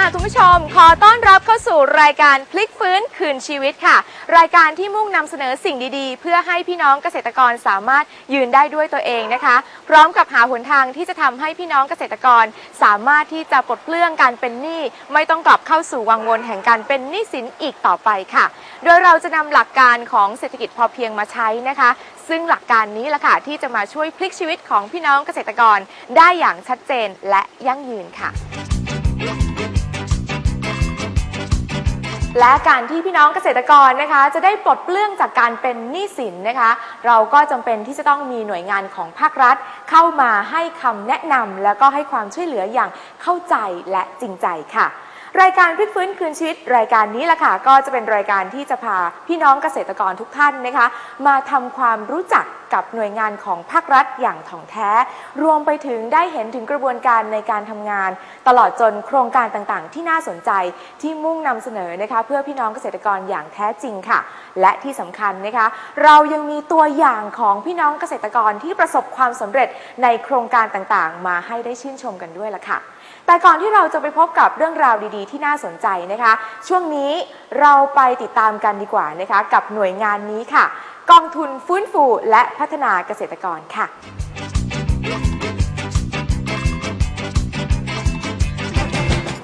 ค่ะคุณผู้ชม ขอต้อนรับเข้าสู่รายการพลิกฟื้นคืนชีวิตค่ะ รายการที่มุ่งนำเสนอสิ่งดีๆ เพื่อให้พี่น้องเกษตรกรสามารถยืนได้ด้วยตัวเองนะคะ พร้อมกับหาหนทางที่จะทำให้พี่น้องเกษตรกร สามารถที่จะปลดเปลื้องการเป็นหนี้ไม่ต้องกลับเข้าสู่วังวนแห่งการเป็นหนี้สินอีกต่อไปค่ะ โดยเราจะนำหลักการของเศรษฐกิจพอเพียงมาใช้นะคะ ซึ่งหลักการนี้แหละค่ะที่จะมาช่วยพลิกชีวิตของพี่น้องเกษตรกร ได้อย่างชัดเจนและยั่งยืนค่ะ และการที่พี่น้องเกษตรกรนะคะ จะได้ปลดเปลื้องจากการเป็นหนี้สินนะคะ เราก็จำเป็นที่จะต้องมีหน่วยงานของภาครัฐ เข้ามาให้คำแนะนำแล้วก็ให้ความช่วยเหลืออย่างเข้าใจและจริงใจค่ะ รายการพลิกฟื้นคืนชีวิต รายการนี้แหละค่ะก็จะเป็นรายการที่จะพาพี่น้องเกษตรกรทุกท่านนะคะ มาทำความรู้จักกับหน่วยงานของภาครัฐอย่างถ่องแท้ รวมไปถึงได้เห็นถึงกระบวนการในการทำงาน ตลอดจนโครงการต่างๆ ที่น่าสนใจที่มุ่งนำเสนอนะคะเพื่อพี่น้องเกษตรกรอย่างแท้จริงค่ะ และที่สำคัญนะคะ เรายังมีตัวอย่างของพี่น้องเกษตรกรที่ประสบความสำเร็จในโครงการต่างๆ มาให้ได้ชื่นชมกันด้วยล่ะค่ะ แต่ก่อนที่เราจะไปพบกับเรื่องราวดีๆ ที่น่าสนใจนะคะ ช่วงนี้เราไปติดตามกันดีกว่านะคะ กับหน่วยงานนี้ค่ะ กองทุนฟื้นฟูและพัฒนาเกษตรกรค่ะ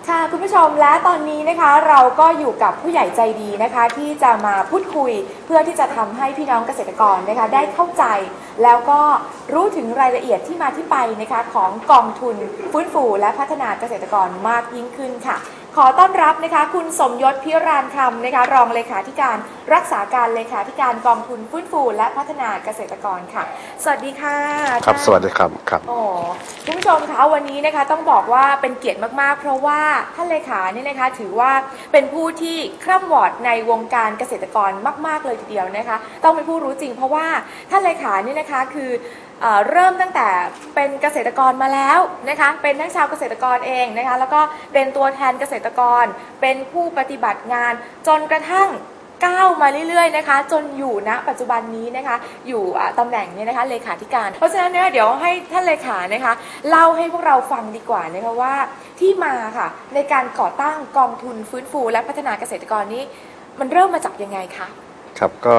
ค่ะคุณผู้ชมและตอนนี้นะคะเราก็อยู่กับผู้ใหญ่ใจดีนะคะ ที่จะมาพูดคุยเพื่อที่จะทำให้พี่น้องเกษตรกรนะคะ ได้เข้าใจ แล้วก็รู้ถึงรายละเอียดที่มาที่ไปนะคะของกองทุนฟื้นฟูและพัฒนาเกษตรกรมากยิ่งขึ้นค่ะ ขอต้อนรับนะคะ คุณสมยศพิรานคำนะคะ รองเลขาธิการ รักษาการเลขาธิการกองทุนฟื้นฟูและพัฒนาเกษตรกรค่ะ สวัสดีค่ะครับท่านสวัสดีครับครับ โอ้คุณผู้ชมคะวันนี้นะคะต้องบอกว่าเป็นเกียรติมากๆ เพราะว่าท่านเลขาเนี่ยนะคะถือว่าเป็นผู้ที่คร่ำวอดในวงการเกษตรกรมาก ๆ เลยทีเดียวนะคะ ต้องเป็นผู้รู้จริง เพราะว่าท่านเลขาเนี่ยนะคะคือเอ่อเริ่มตั้งแต่เป็นเกษตรกรมาแล้วนะคะเป็นทั้งชาวเกษตรกรเองนะคะแล้วก็เป็นตัวแทนเกษตรกร เป็นผู้ปฏิบัติงานจนกระทั่ง ก้าวมาเรื่อยๆนะคะ จนอยู่ณปัจจุบันนี้นะคะ อยู่อ่าตำแหน่งเนี้นะคะเลขาธิการ เพราะฉะนั้นเนี่ยเดี๋ยวให้ท่านเลขานะคะเล่าให้พวกเราฟังดีกว่านะคะว่าที่มาค่ะในการก่อตั้งกองทุนฟื้นฟู และพัฒนาเกษตรกรนี้ มันเริ่มมาจากยังไงคะครับก็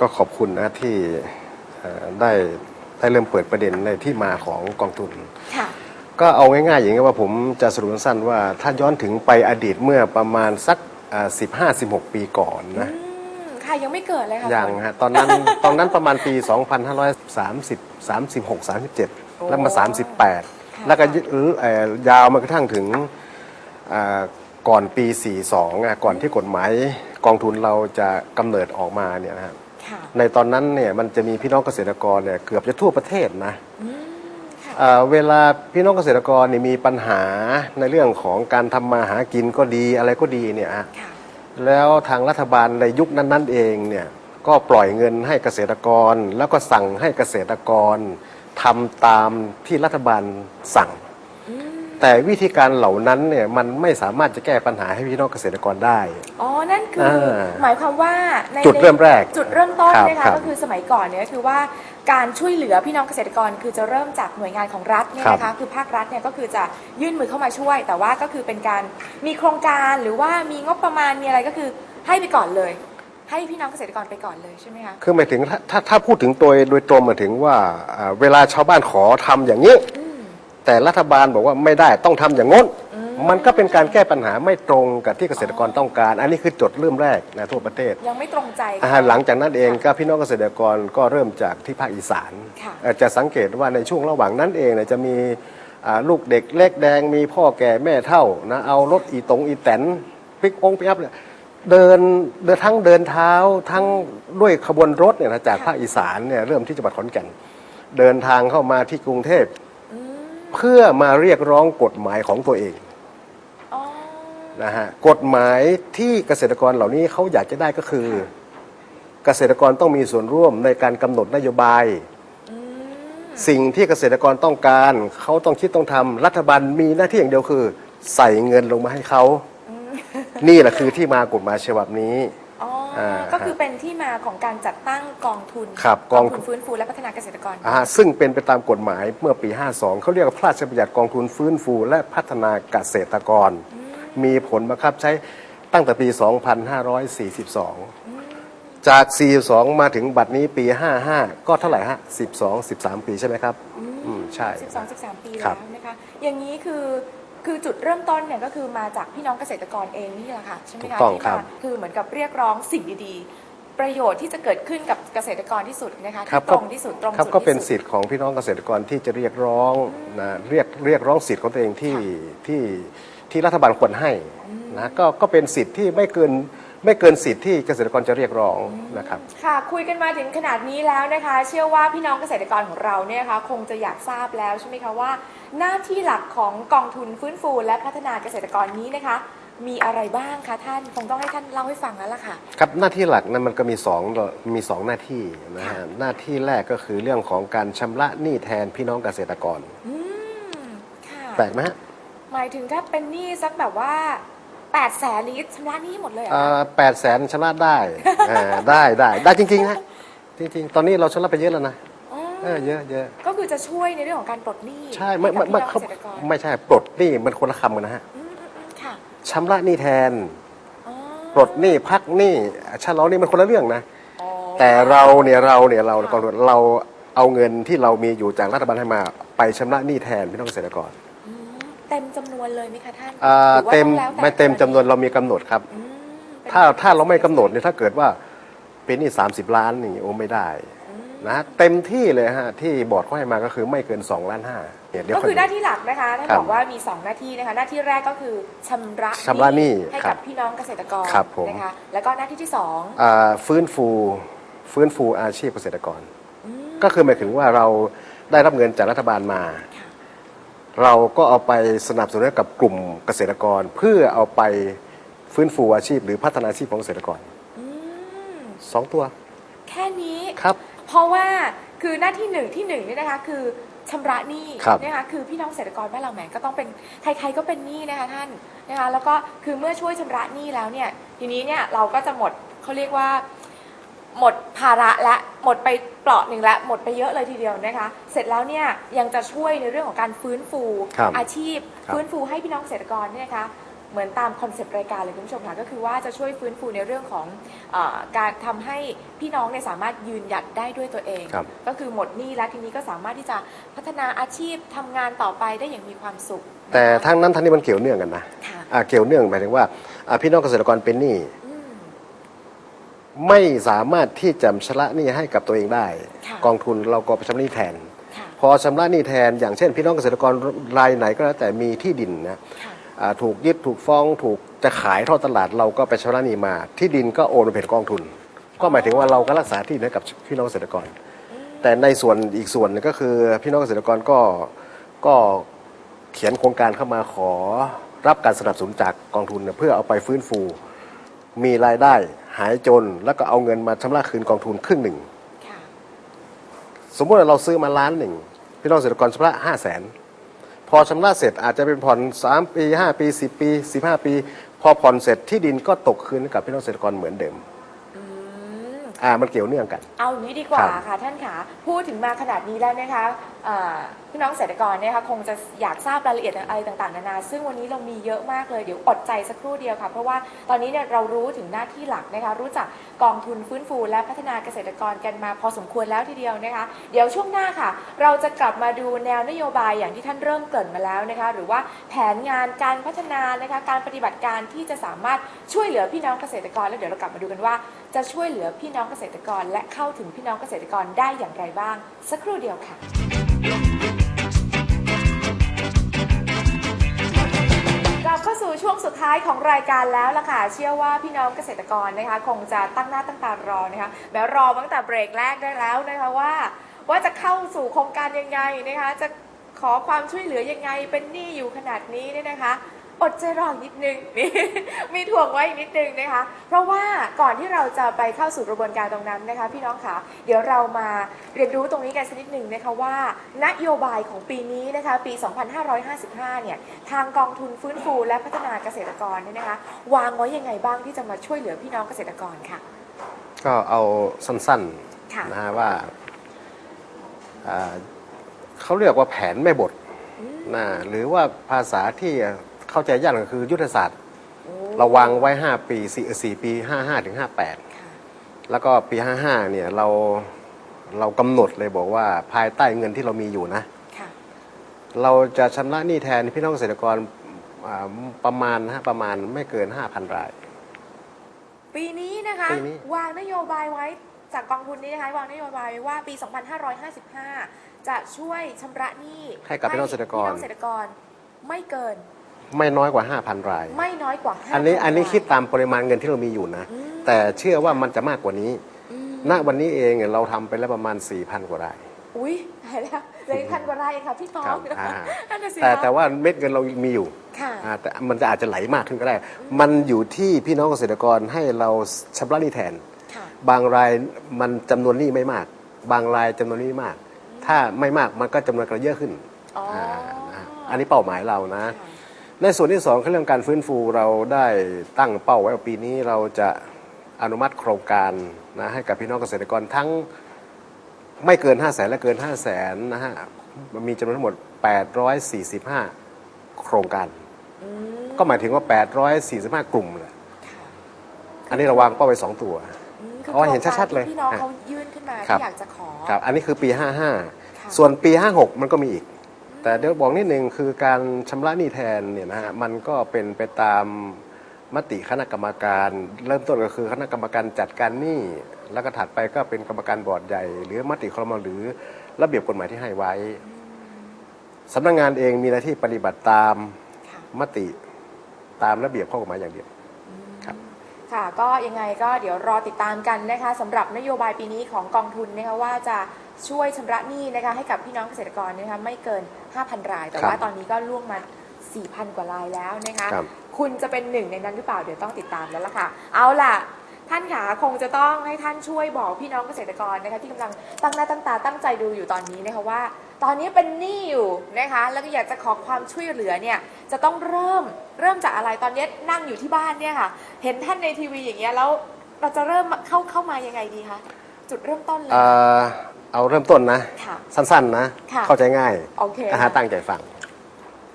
ก็ขอบคุณนะที่เอ่อได้ได้เริ่มเปิดประเด็นในที่มาของกองทุนค่ะก็เอาง่ายๆอย่างนี้ว่าผมจะสรุปสั้นๆว่าถ้าย้อนถึงไปอดีตเมื่อประมาณสัก สิบห้าสิบหกปีก่อนนะ อืมค่ะยังไม่เกิดเลยค่ะอย่างฮะตอนนั้น ตอนนั้นประมาณปี 2530 36 37 แล้วมา 38 แล้วก็ยึดเอ่อยาวมากระทั่งถึงอ่าก่อนปี 42อะก่อนที่กฎหมายกองทุนเราจะกำเนิดออกมาเนี่ยนะฮะค่ะในตอนนั้นเนี่ยมันจะมีพี่น้องเกษตรกรเนี่ยเกือบจะทั่วประเทศนะ อืม ค่ะอ่าเวลาพี่น้องเกษตรกรเนี่ยมีปัญหาในเรื่องของการทำมาหากินก็ดีอะไรก็ดีเนี่ยฮะค่ะ แล้วทางรัฐบาลในยุคนั้นๆเองเนี่ยก็ปล่อยเงินให้เกษตรกร แล้วก็สั่งให้เกษตรกรทำตามที่รัฐบาลสั่งอืม แต่วิธีการเหล่านั้นเนี่ยมันไม่สามารถจะแก้ปัญหาให้พี่น้องเกษตรกรได้ อ๋อ นั่นคืออาหมายความว่าในจุดเริ่มแรกจุดเริ่มต้นครับนะคะครับก็คือสมัยก่อนเนี่ยก็คือว่าการช่วยเหลือพี่น้องเกษตรกรคือจะเริ่มจากหน่วยงานของรัฐเนี่ยนะคะคือภาครัฐเนี่ยก็คือจะยื่นมือเข้ามาช่วย แต่ว่าก็คือเป็นการมีโครงการหรือว่ามีงบประมาณมีอะไรก็คือให้ไปก่อนเลย ให้พี่น้องเกษตรกรไปก่อนเลยใช่ไหมคะ คือหมายถึงถ้าถ้าถ้าพูดถึงตัวโดยตรงหมายถึงว่าอ่าเวลาชาวบ้านขอทำอย่างนี้ อืม แต่รัฐบาลบอกว่าไม่ได้ต้องทำอย่างง้นอืมมันก็เป็นการแก้ปัญหาไม่ตรงกับที่เกษตรกรต้องการ อันนี้คือจุดเริ่มแรกนะทั่วประเทศ ยังไม่ตรงใจอ่าหลังจากนั้นเองก็พี่น้องเกษตรกรก็เริ่มจากที่ภาคอีสานค่ะเอ่อจะสังเกตว่าในช่วงระหว่างนั้นเองเนี่ยจะมีอ่าลูกเด็กเล็กแดงมีพ่อแก่แม่เท่านะเอารถอีตงอีแตนปิกองปิกอัพเนี่ยเดินเดินทั้งเดินเท้าทั้งด้วยขบวนรถเนี่ยนะจากภาคอีสานเนี่ยเริ่มที่จังหวัดขอนแก่น เดินทางเข้ามาที่กรุงเทพอืม เพื่อมาเรียกร้องกฎหมายของตัวเองอ๋อนะฮะกฎหมายที่เกษตรกรเหล่านี้เขาอยากจะได้ก็คือ เกษตรกรต้องมีส่วนร่วมในการกำหนดนโยบายอืมสิ่งที่เกษตรกรต้องการเขาต้องคิดต้องทำรัฐบาลมีหน้าที่อย่างเดียวคือ ใส่เงินลงมาให้เขาอืมนี่แหละคือที่มากฎหมายฉบับนี้อ๋ออา ก็คือเป็นที่มาของการจัดตั้งกองทุนครับกองกองทุทุนนฟื้นฟูและพัฒนาเกษตรกรอ่าซึ่งเป็นไปตามกฎหมายเมื่อปี 52 เขาเรียกว่าพระราชบัญญัติกองทุนฟื้นฟู และพัฒนาเกษตรกร มีผลบังคับใช้ตั้งแต่ปี 2542 จาก 42 มาถึงบัดนี้ปี 55 ก็เท่าไหร่ฮะ 12 13 ปีใช่ไหมครับ อืม ใช่ 12 13 ปีครัแล้วบนะคะ อย่างนี้คือ คือจุดเริ่มต้นเนี่ยก็คือมาจากพี่น้องเกษตรกรเองนี่แหละค่ะใช่ไหมถูคะกต้องที่ครัมาบคือเหมือนกับเรียกร้องสิ่งดีๆ ประโยชน์ที่จะเกิดขึ้นกับเกษตรกรที่สุดนะคะครับ ที่ตรงที่สุดตรงครับจุดก็เป็นที่สุดสิทธิ์ของพี่น้องเกษตรกรที่จะเรียกร้องนะเรียกเรียกร้องสิทธิ์ของตัวเองที่ที่ที่รัฐบาลควรให้นะก็ก็เป็นสิทธิ์ที่ไม่เกิน ไม่เกินสิทธิ์ที่เกษตรกรจะเรียกร้องนะครับ ค่ะ คุยกันมาถึงขนาดนี้แล้วนะคะ เชื่อว่าพี่น้องเกษตรกรของเราเนี่ยนะคะคงจะอยากทราบแล้วใช่ไหมคะว่า หน้าที่หลักของกองทุนฟื้นฟู และพัฒนาเกษตรกรนี้นะคะ มีอะไรบ้างคะท่านคงต้องให้ท่านเล่าให้ฟังแล้วล่ะค่ะ ครับหน้าที่หลักนั้นมันก็มีสองมีสองหน้าที่นะค่ะฮะหน้าที่แรกก็คือเรื่องของการชำระหนี้แทนพี่น้องเกษตรกรอืมค่ะแปลกไหมฮะหมายถึงถ้าเป็นหนี้สักแบบว่า 8ปดแสนนี้ชำระหนี้หมดเลยเหรอคะแปดแสนชำระได้อ่าได้ได้ได้จริงๆฮะจริงๆ ตอนนี้เราชำระไปเยอะแล้วนะอ๋อเออเยอะเยอะก็คือจะช่วยในเรื่องของการปลดหนี้ใช่ไม่ไม่ให้ไม่กับเขาพี่น้องเกษตรกรไม่ใช่ปลดหนี้มันคนละคำกันนะฮะอืมอืมอืมค่ะชำระหนี้แทน อ๋อปลดหนี้พักหนี้ชะลอหนี้มันคนละเรื่องนะ อ๋อแต่เราเนี่ยเราเนี่ยเราค่ะกองทุนเราเอาเงินที่เรามีอยู่จากรัฐบาลให้มาไปชำระหนี้แทนพี่น้องเกษตรกรอืม เต็มจำนวนเลยไหมคะท่านอ่าหรือว่าเต็มต้องแล้วแต่ไม่เต็มจำนวนเรามีกำหนดครับ อืมเป็นถ้าถ้าเราไม่กำหนดเนี่ยถ้าเกิดว่าเป็นหนี้30 ล้านนี่โอ้ไม่ได้อืมนะฮะเต็มที่เลยฮะที่บอร์ดเขาให้มาก็คือไม่เกิน2ล้านห้าเนี่ยเดี๋ยวก็คือค่ยหน้าที่หลักนะคะท่านครับบอกว่ามี 2 หน้าที่นะคะหน้าที่แรกก็คือชำระชำระหนี้ให้ครักับบพี่น้องเกษตรกรครับผม นะคะแล้วก็หน้าที่ที่สองอ่าฟื้นฟูฟื้นฟูอาชีพเกษตรกร อืม ก็คือหมายถึงว่าเราได้รับเงินจากรัฐบาลมาค่ะ เราก็เอาไปสนับสนุนให้กับกลุ่มเกษตรกร เพื่อเอาไปฟื้นฟูอาชีพ หรือพัฒนาอาชีพของเกษตรกรอืมสองตัวแค่นี้ ครับ เพราะว่าคือหน้าที่หนึ่งที่หนึ่งเนี่ยนะคะคือชำระหนี้ครับนะคะคือพี่น้องเกษตรกรบ้านเราแหมก็ต้องเป็นใครๆก็เป็นหนี้นะคะท่านนะคะแล้วก็คือเมื่อช่วยชำระหนี้แล้วเนี่ยทีนี้เนี่ยเราก็จะหมดเขาเรียกว่า หมดภาระและหมดไปเปราะหนึ่งและหมดไปเยอะเลยทีเดียวนะคะ เสร็จแล้วเนี่ยยังจะช่วยในเรื่องของการฟื้นฟูครับอาชีพ ครับฟื้นฟูให้พี่น้องเกษตรกรเนี่ยนะคะเหมือนตามคอนเซปต์รายการเลยคุณผู้ชมค่ะก็คือว่าจะช่วยฟื้นฟูในเรื่องของเออการทำให้พี่น้องเนี่ยสามารถยืนหยัดได้ด้วยตัวเอง ครับ ก็คือหมดหนี้แล้วทีนี้ก็สามารถที่จะพัฒนาอาชีพทำงานต่อไปได้อย่างมีความสุขแต่นะคะทั้งนั้นทั้งนี้มันเกี่ยวเนื่องกันนะค่ะ อ่าเกี่ยวเนื่องหมายถึงว่าอ่าพี่น้องเกษตรกรเป็นหนี้อืม ไม่สามารถที่จะชำระหนี้ให้กับตัวเองได้ ค่ะ กองทุนเราก็ไปชำระหนี้แทน ค่ะ พอชำระหนี้แทน อย่างเช่น พี่น้องเกษตรกรรายไหนก็แล้วแต่มีที่ดินนะค่ะ อ่าถูกยึดถูกฟ้องถูกจะขายทอดตลาดเราก็ไปชำระหนี้มา ที่ดินก็โอนไปเป็นกองทุน ก็หมายถึงว่าเราก็รักษาที่ดินให้กับพี่น้องเกษตรกร แต่ในส่วนอีกส่วนหนึงก็คือพี่น้องเกษตรกรก็ก็เขียนโครงการเข้ามาขอรับการสนับสนุนจากกองทุนเนี่ยเพื่อเอาไปฟื้นฟู มีรายได้ หายจน แล้วก็เอาเงินมาชำระคืนกองทุนครึ่งหนึ่งค่ะสมมติว่าเราซื้อมาล้านหนึ่งพี่น้องเกษตรกรชำระห้าแสนพอชำระเสร็จอาจจะเป็นผ่อนสามปีห้าปีสิบปีสิบห้าปี พอผ่อนเสร็จที่ดินก็ตกคืนให้กับพี่น้องเกษตรกรเหมือนเดิมอืมอ่ามันเกี่ยวเนื่องกัน เอาอย่างนี้ดีกว่าครับค่ะท่านคะพูดถึงมาขนาดนี้แล้วนะคะอ่า พี่น้องเกษตรกรเนี่ยค่ะคงจะอยากทราบรายละเอียดอะไรต่างๆนานา ซึ่งวันนี้เรามีเยอะมากเลยเดี๋ยวอดใจสักครู่เดียวค่ะ เพราะว่าตอนนี้เนี่ยเรารู้ถึงหน้าที่หลักนะคะ รู้จักกองทุนฟื้นฟู และพัฒนาเกษตรกรกันมาพอสมควรแล้วทีเดียวนะคะ เดี๋ยวช่วงหน้าค่ะ เราจะกลับมาดูแนวนโยบายอย่างที่ท่านเริ่มเกริ่นมาแล้วนะคะ หรือว่าแผนงานการพัฒนานะคะการปฏิบัติการที่จะสามารถช่วยเหลือพี่น้องเกษตรกร แล้วเดี๋ยวเรากลับมาดูกันว่า จะช่วยเหลือพี่น้องเกษตรกร และเข้าถึงพี่น้องเกษตรกรได้อย่างไรบ้าง สักครู่เดียวค่ะ บเข้าสู่ช่วงสุดท้ายของรายการแล้วล่ะค่ะ เชื่อว่าพี่น้องเกษตรกรนะคะ คงจะตั้งหน้าตั้งตารอนะคะแม้รอตั้งแต่เบรกแรกได้แล้วนะคะว่า ว่าจะเข้าสู่โครงการยังไงนะคะ จะขอความช่วยเหลือยังไงเป็นหนี้อยู่ขนาดนี้เนี่ยนะคะ อดใจรออีกนิดนึงนี่ มีถ่วงไว้อีกนิดนึงนะคะ เพราะว่าก่อนที่เราจะไปเข้าสู่กระบวนการตรงนั้นนะคะ พี่น้องคะเดี๋ยวเรามาเรียนรู้ตรงนี้กันสักนิดหนึ่งนะคะว่า นโยบายของปีนี้นะคะปี 2555 เนี่ยทางกองทุนฟื้นฟูและพัฒนาเกษตรกรเนี่ยนะคะ วางไว้ยังไงบ้างที่จะมาช่วยเหลือพี่น้องเกษตรกรค่ะ ก็เอาสั้นค่ะ ๆนะฮะว่าอ่าเขาเรียกว่าแผนแม่บทนะหรือว่าภาษาที่ เข้าใจยากก็คือยุทธศาสตร์โอ้เราวางไว้ 5 ปี4 4ปี 55ถึง58ค่ะแล้วก็ปี 55เนี่ยเราเรากำหนดเลยบอกว่าภายใต้เงินที่เรามีอยู่นะค่ะเราจะชำระหนี้แทนพี่น้องเกษตรกรอ่าประมาณนะฮะประมาณไม่เกิน 5,000 ราย ปีนี้นะคะปีนี้วางนโยบายไว้จากกองทุนนี้นะคะวางนโยบายไว้ว่าปี 2555 จะช่วยชำระหนี้ให้กับพี่น้องเกษตรกรพี่น้องเกษตรกรไม่เกิน ไม่น้อยกว่า 5,000 ราย ไม่น้อยกว่า5อันนี้อันนี้รายคิดตามปริมาณเงินที่เรามีอยู่นะอืมแต่เชื่อว่ามันจะมากกว่านี้อืมณวันนี้เองเนี่ยเราทำไปแล้วประมาณ 4,000 กว่าราย อุ้ยตายแล้วเหลยพันกว่ารายเองค่ะพี่น้อครังบอ่า นั่นน่ะสิแต่คะแต่ว่าเม็ดเงินเรามีอยู่ค่ะอ่าแต่มันจะอาจจะไหลมากขึ้นก็ได้ มันอยู่ที่พี่น้องเกษตรกรให้เราชำระหนี้แทน ค่ะ บางรายมันจำนวนหนี้ไม่มาก บางรายจำนวนหนี้มาก ถ้าไม่มากมันก็จำนวนก็เยอะขึ้นอ๋ออ่านะอันนี้เป้าหมายเรานะ ค่ะ ในส่วนที่สองคือเรื่องการฟื้นฟูเราได้ตั้งเป้าไว้ว่าปีนี้เราจะอนุมัติโครงการนะให้กับพี่น้องเกษตรกรทั้งไม่เกิน 5 0 0แสนและเกิน 5 0 0แสนนะฮะมีจำนวนทั้งหมด 845 โครงการอืมก็หมายถึงว่า 845 กลุ่มเลยค่ะอันนี้เราวางเป้าไว้ 2 ตัวอืมคือ๋อเห็นชัดๆเลยโครงการที่พี่น้องอะเขายื่นขึ้นมาครับที่อยากจะขอครับอันนี้คือปีค่ะ55 ส่วนปี 56 มันก็มีอีก แต่เดี๋ยวบอกนิดนึงคือการชำระหนี้แทนเนี่ยนะฮะมันก็เป็นไปตามมติคณะกรรมการ เริ่มต้นก็คือคณะกรรมการจัดการหนี้แล้วก็ถัดไปก็เป็นกรรมการบอร์ดใหญ่ หรือมติครมหรือระเบียบกฎหมายที่ให้ไว้สำนักงานเองมีหน้าที่ปฏิบัติตามค่ะมติตามระเบียบข้อกฎหมายอย่างเดียวครับค่ะก็ยังไงก็เดี๋ยวรอติดตามกันนะคะสำหรับนโยบายปีนี้ของกองทุนนะคะว่าจะ ช่วยชำระหนี้นะคะให้กับพี่น้องเกษตรกรนะคะไม่เกิน 5,000 ราย แต่ครับว่าตอนนี้ก็ล่วงมา 4,000 กว่ารายแล้วนะคะครับคุณจะเป็นหนึ่งในนั้นหรือเปล่าเดี๋ยวต้องติดตามแล้วล่ะค่ะ เอาล่ะท่านขาคงจะต้องให้ท่านช่วยบอกพี่น้องเกษตรกรนะคะที่กำลังตั้งหน้าตั้งตาตั้งใจดูอยู่ตอนนี้นะคะว่า ตอนนี้เป็นหนี้อยู่นะคะแล้วก็อยากจะขอความช่วยเหลือเนี่ยจะต้องเริ่มเริ่มจากอะไรตอนนี้นั่งอยู่ที่บ้านเนี่ยค่ะ เห็นท่านในทีวีอย่างเงี้ยแล้วเราจะเริ่มเข้าเข้ามายังไงดีคะจุดเริ่มต้นเลย เอ่อเอาเริ่มต้นนะ ค่ะ สั้นๆนะ ค่ะ เข้าใจง่ายโอเคนะค่ะฮะตั้งใจฟัง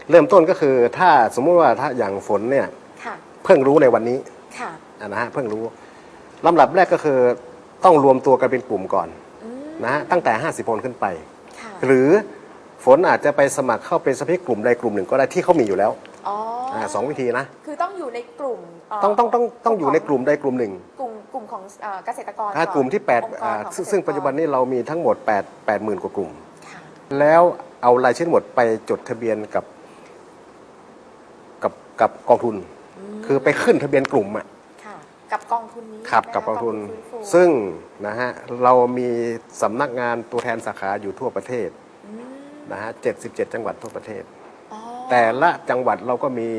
เริ่มต้นก็คือถ้าสมมุติว่าถ้าอย่างฝนเนี่ยค่ะ เพิ่งรู้ในวันนี้ค่ะ อะนะฮะเพิ่งรู้ลำดับแรกก็คือต้องรวมตัวกันเป็นกลุ่มก่อนอืมนะฮะตั้งแต่ 50คนขึ้นไป ค่ะ หรือฝนอาจจะไปสมัครเข้าเป็นสมาชิกกลุ่มใดกลุ่มหนึ่งก็ได้ที่เขามีอยู่แล้วอ๋อออ่าสองวิธีนะ คือต้องอยู่ในกลุ่มเต้องต้องต้องต้องอยู่ในกลุ่มใดกลุ่มหนึ่ง กลุ่ม กลุ่มของเอ่อเกษตรกรถ้าอนกลุ่มที่องค์8กอ่ารของซึ่งเกษตรซึ่งปัจจุบันกรนี้เรามีทั้งหมด 8 8 0,000 กว่ากลุ่ม ค่ะแล้วเอารายชื่อทั้งหมดไปจดทะเบียนกับกับกับกองทุน คือไปขึ้นทะเบียนกลุ่มอะค่ะกับกองทุนนี้ครับนะคะกับกองทุน ฟื้ฟูซึ่งนะฮะเรามีสำนักงานตัวแทนสาขาอยู่ทั่วประเทศอืมนะฮะ77 จังหวัดทั่วประเทศ อ๋อแต่ละจังหวัดเราก็มี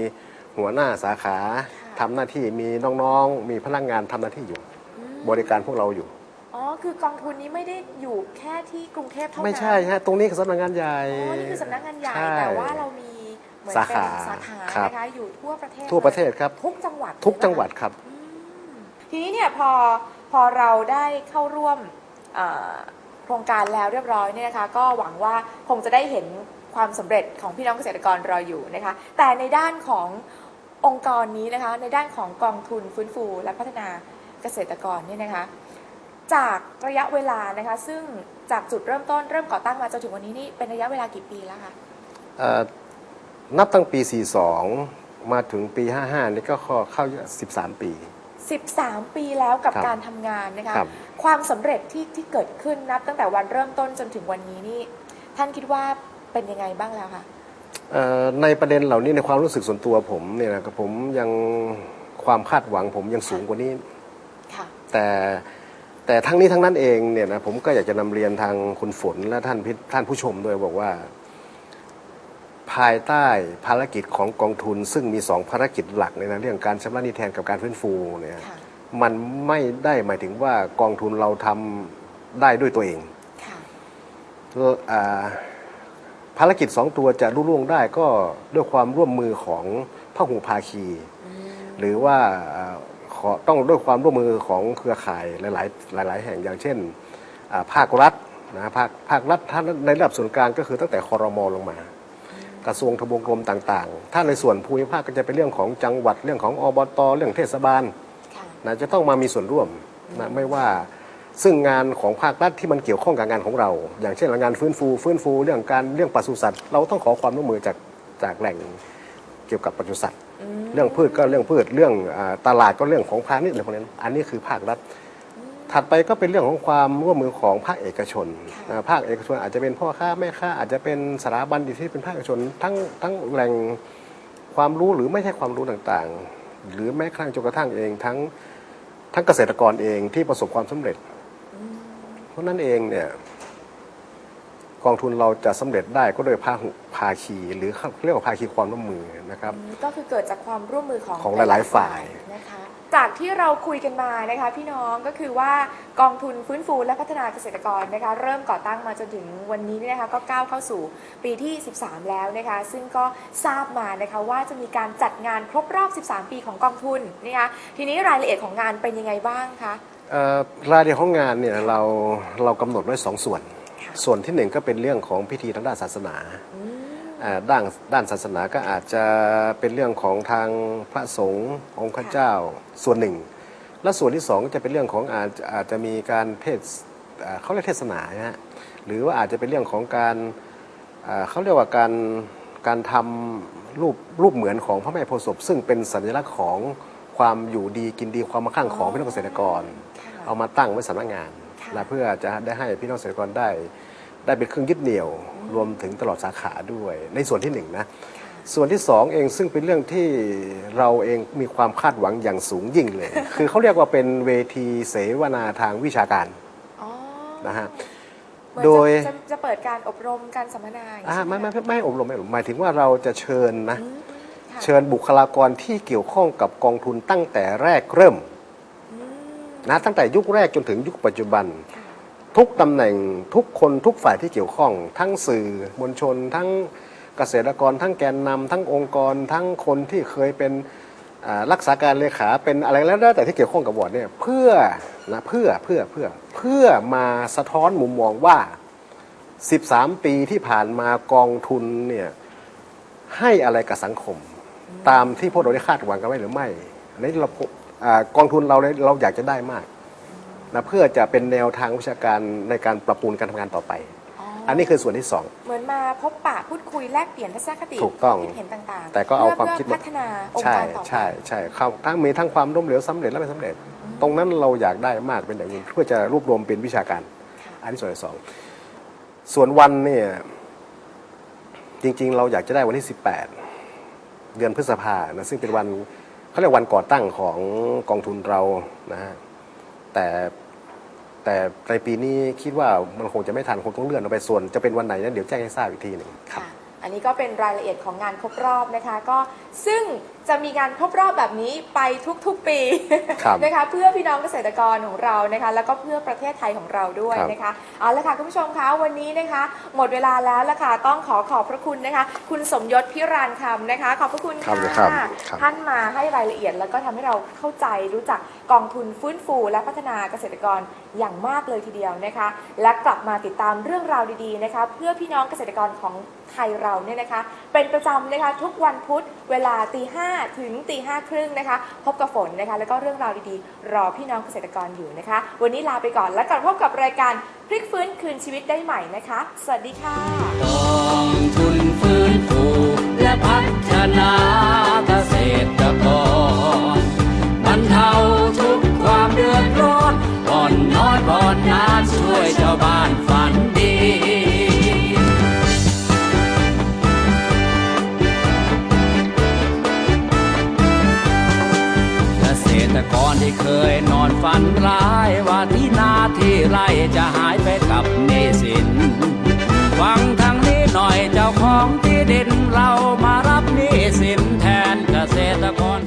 หัวหน้าสาขาค่ะ ทำหน้าที่มีน้องๆ มีพนักงานทำหน้าที่อยู่อืมบริการพวกเราอยู่ อ๋อ คือกองทุนนี้ไม่ได้อยู่แค่ที่กรุงเทพเท่านั้นไม่ใช่ฮะตรงนี้คือสำนักงานใหญ่อ๋อนี่คือสำนักงานใหญ่ใช่แต่ว่าเรามีเหมือนสาเป็นขาสาขาครับนะคะอยู่ทั่วประเทศทั่วประเทศครับทุกจังหวัดทุกเลยจังหวัดนะคะครับอืมทีนี้เนี่ยพอพอเราได้เข้าร่วมเอ่อโครงการแล้วเรียบร้อยเนี่ยนะคะ ก็หวังว่าคงจะได้เห็นความสำเร็จของพี่น้องเกษตรกรรออยู่นะคะ แต่ในด้านของ องค์กรนี้นะคะในด้านของกองทุนฟื้นฟูและพัฒนาเกษตรกรเนี่ยนะคะจากระยะเวลานะคะซึ่งจากจุดเริ่มต้นเริ่มก่อตั้งมาจนถึงวันนี้นี่เป็นระยะเวลากี่ปีแล้วคะเอ่อนับตั้งปี 42 มาถึงปี 55 นี่ก็เข้า 13 ปี 13 ปีแล้วกับครับการทำงานนะคะครับความสำเร็จที่ที่เกิดขึ้นนับตั้งแต่วันเริ่มต้นจนถึงวันนี้นี่ท่านคิดว่าเป็นยังไงบ้างแล้วคะเอ่อ ในประเด็นเหล่านี้ในความรู้สึกส่วนตัวผมเนี่ยนะครับผมยังความคาดหวังผมยังสูงกว่านี้ค่ะแต่แต่ทั้งนี้ทั้งนั้นเองเนี่ยนะผมก็อยากจะนำเรียนทางคุณฝนและท่านพิท่านผู้ชมด้วยบอกว่า ภายใต้ภารกิจของกองทุน ซึ่งมีสองภารกิจหลักในนะเรื่องการชำระหนี้แทนกับการฟื้นฟูเนี่ยค่ะมันไม่ได้หมายถึงว่ากองทุนเราทำได้ด้วยตัวเองค่ะอ่า ภารกิจสองตัวจะรุ่ล่วงได้ก็ด้วยความร่วมมือของพหูภาคีอืมหรือว่าอ่าขอต้องด้วยความร่วมมือของเครือข่ายหลายๆ หลาย ๆ แห่งอย่างเช่นอ่าภาครัฐนะภาคภาครัฐถ้าในระดับส่วนกลางก็คือตั้งแต่คอรมอลงมา กระทรวงทบวงกรมต่างๆ ถ้าในส่วนภูมิภาคก็จะเป็นเรื่องของจังหวัดเรื่องของอบตเรื่องเทศบาลค่ะนะจะต้องมามีส่วนร่วมนะไม่ว่า ซึ่งงานของภาครัฐที่มันเกี่ยวข้องกับงานของเรา อย่างเช่นงานฟื้นฟู ฟื้นฟูเรื่องการเรื่องปศุสัตว์เราต้องขอความร่วมมือจากจากแหล่งเกี่ยวกับปศุสัตว์ เรื่องพืชก็เรื่องพืชเรื่องอาตลาดก็เรื่องของพาณิชย์อะไรพวกนั้นอันนี้คือภาครัฐ ถัดไปก็เป็นเรื่องของความร่วมมือของภาคเอกชนนะภาคเอกชนอาจจะเป็นพ่อค้าแม่ค้าอาจจะเป็นสถาบันที่เป็นภาคเอกชน ทั้งทั้งแหล่งความรู้หรือไม่ใช่ความรู้ต่างๆ หรือแม้กระทั่งจนกระทั่งเองทั้งทั้งเกษตรกรเองที่ประสบความสำเร็จเพ ราะนั้นเองเนี่ยกองทุนเราจะสำเร็จได้ก็โดยภาคภาคีหรือเขาเรียกว่าภาคีความร่วมมือนะครับ ก็คือเกิดจากความร่วมมือของของหลาย ๆ ฝ่ายนะคะจากที่เราคุยกันมานะคะพี่น้องก็คือว่ากองทุนฟื้นฟูและพัฒนาเกษตรกรนะคะเริ่มก่อตั้งมาจนถึงวันนี้เนี่ยนะคะก็ก้าวเข้าสู่ปีที่ 13 แล้วนะคะซึ่งก็ทราบมานะคะว่าจะมีการจัดงานครบรอบ 13 ปีของกองทุนนะคะทีนี้รายละเอียดของงานเป็นยังไงบ้างคะเอ่อ รายละเอียดของงานเนี่ยเราเรากำหนดไว้สองส่วนค่ะส่วนที่หนึ่งก็เป็นเรื่องของพิธีทางด้านศาสนาอืมอ่าด้านด้านศาสนาก็อาจจะเป็นเรื่องของทางพระสงฆ์องค์ข้าเจ้าส่วนหนึ่ง และส่วนที่สองก็จะเป็นเรื่องของอาจอาจจะมีการเทศอ่าเขาเรียกเทศนานะฮะหรือว่าอาจจะเป็นเรื่องของการอ่าเขาเรียกว่าการการทำรูปรูปเหมือนของพระแม่โพธิ์ศพซึ่งเป็นสัญลักษณ์ของความอยู่ดีกินดีความมั่งคั่งของพี่น้องเกษตรกรค่ะ เอามาตั้งไว้สำนักงานค่ะและเพื่อจะได้ให้พี่น้องเกษตรกรได้ ได้เป็นเครื่องยึดเหนี่ยว รวมถึงตลอดสาขาด้วย ในส่วนที่หนึ่งนะส่วนที่สองเองซึ่งเป็นเรื่องที่เราเองมีความคาดหวังอย่างสูงยิ่งเลย คือเขาเรียกว่าเป็นเวทีเสวนาทางวิชาการอ๋อนะฮะเหมือนโดยจะจะจะเปิดการอบรมการสัมมนาอย่างนี้อ่าใช่หไม่ไม่ไม่ไม่อบรมไม่อบรมหมายถึงว่าเราจะเชิญนะอืมค่ะเชิญบุคลากรที่เกี่ยวข้องกับกองทุนตั้งแต่แรกเริ่มอืม นะตั้งแต่ยุคแรกจนถึงยุคปัจจุบัน ทุกตำแหน่งทุกคนทุกฝ่ายที่เกี่ยวข้อง ทั้งสื่อมวลชน ทั้งเกษตรกร ทั้งแกนนำทั้งองค์กร ทั้งคนที่เคยเป็นรักษาการเลขาเป็นอะไรแล้วแต่ที่เกี่ยวข้องกับบอร์ดเนี่ยเพื่อนะเพื่อเพื่อเพื่อเพื่อมาสะท้อนมุมมองว่า 13 ปีที่ผ่านมากองทุนเนี่ยให้อะไรกับสังคม ตามที่พวกเราได้คาดหวังกันไว้หรือไม่อันนี้เรา อากองทุนเราเนี่ยเราอยากจะได้มากนะเพื่อจะเป็นแนวทางวิชาการในการปรับปรุงการทำงานต่อไป อันนี้คือส่วนที่สองเหมือนมาพบปะพูดคุยแลกเปลี่ยนทัศนคติถูกต้องคิดเห็นต่างๆ แต่ก็เอาพื่ความคิดเพื่อมาพัฒนาองค์ใช่การต่อไปใช่ใช่เข้าทั้งมีทั้งความล้มเหลวสำเร็จและไม่สำเร็จ ตรงนั้นเราอยากได้มากเป็นอย่างยิ่งเพื่อจะรวบรวมเป็นวิชาการค่ะอันที่ส่วนที่สองส่วนวันเนี่ยจริงๆ เราอยากจะได้วันที่ 18 เดือนพฤษภานะซึ่งเป็นวัน เขาเรียกวันก่อตั้งของกองทุนเรานะฮะแต่แต่ในปีนี้คิดว่ามันคงจะไม่ทันคงต้องเลื่อนออกไปส่วน จะเป็นวันไหนนั้นเดี๋ยวแจ้งให้ทราบอีกทีหนึ่งครับ อันนี้ก็เป็นรายละเอียดของงานครบรอบนะคะ ก็ซึ่งจะมีการครบรอบแบบนี้ไปทุกๆปีครับนะคะเพื่อพี่น้องเกษตรกรของเรานะคะ แล้วก็เพื่อประเทศไทยของเราด้วยครับนะคะเอาละค่ะคุณผู้ชมคะวันนี้นะคะ หมดเวลาแล้วละค่ะต้องขอขอบพระคุณนะคะ คุณสมยศพิรานคำนะคะ ขอบพระคุณครัค่ะบครับครับท่านมาให้รายละเอียด แล้วก็ทำให้เราเข้าใจรู้จักกองทุนฟื้นฟู และพัฒนาเกษตรกรอย่างมากเลยทีเดียวนะคะ และกลับมาติดตามเรื่องราวดีๆนะคะ เพื่อพี่น้องเกษตรกรของ ไทยเราเนี่ยนะคะ เป็นประจำนะคะทุกวันพุธเวลาตีห้าถึงตีห้าครึ่งนะคะ พบกับฝนนะคะ แล้วก็เรื่องราวดีๆ รอพี่น้องเกษตรกรอยู่นะคะ วันนี้ลาไปก่อนแล้วกลับพบกับรายการพลิกฟื้นคืนชีวิตได้ใหม่นะคะ สวัสดีค่ะกองทุนฟื้นฟูและพัฒนา เคยนอนฝันร้ายว่าที่นาที่ไรจะหายไปกับนี้สินฟังทางนี้หน่อยเจ้าของที่ดินเรามารับหนี้สินแทนเกษตรกร